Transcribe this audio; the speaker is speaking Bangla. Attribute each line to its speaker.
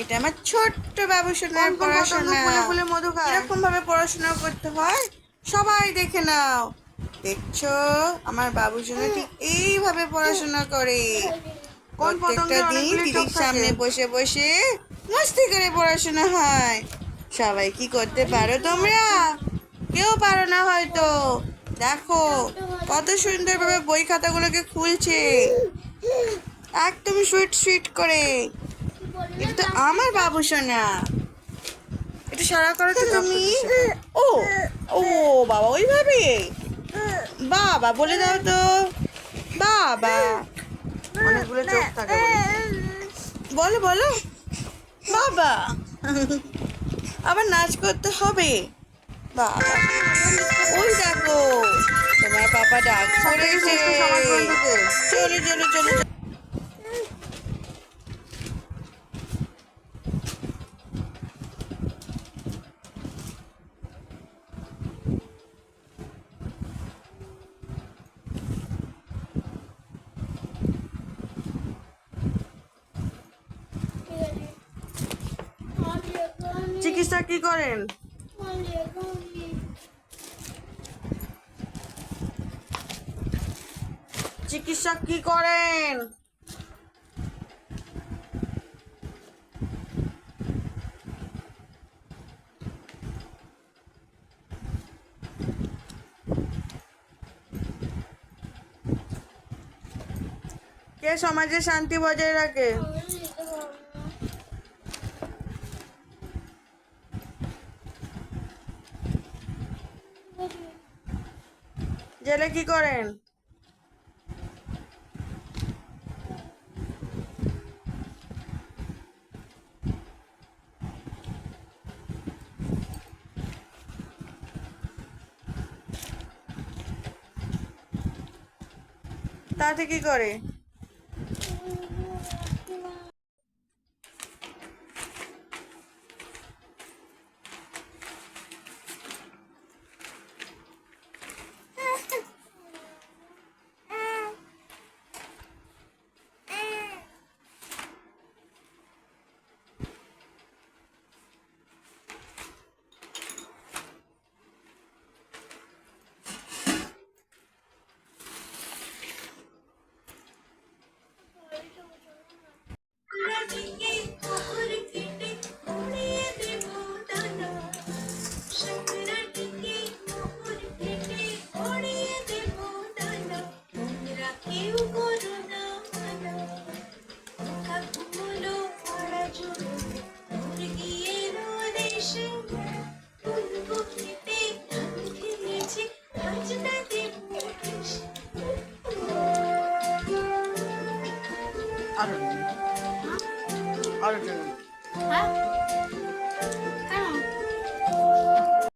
Speaker 1: এটা আমার ছোট্ট
Speaker 2: কোন
Speaker 1: পড়াশোনা? এরকম ভাবে পড়াশোনা করতে হয়। সবাই দেখে নাও। দেখছ? আমার বাবুসোনা ঠিক এইভাবে পড়াশোনা করে।
Speaker 2: কোন
Speaker 1: প্রত্যেকটা দিন টিভির সামনে বসে বসে মস্তি করে পড়াশোনা হয়। সবাই কি করতে পারো তোমরা? কেউ পারো না হয়তো। দেখো কত সুন্দরভাবে বই খাতাগুলোকে খুলছে। একদম সুইট সুইট করে। এটা তো আমার বাবু সোনা। এটা সারা করো তো তুমি ও ও বাবা ওইভাবে? বাবা বলে দাও তো। বাবা।
Speaker 2: অনেকগুলো চোখ থাকে বলো।
Speaker 1: বলো বাবা। আবার নাচ করতে হবে। বাবা। ওই দেখো। তোমার পাপা ডাক
Speaker 2: বন্ধুদের।
Speaker 1: চলো চলো চলো চলো।
Speaker 2: চিকিৎসা কি করেন? চিকিৎসা কি করেন? কে সমাজে শান্তি বজায় রাখে? জেলে কি করেন? তাতে কি করে? আরও আরও জন্য
Speaker 3: হ্যাঁ কেন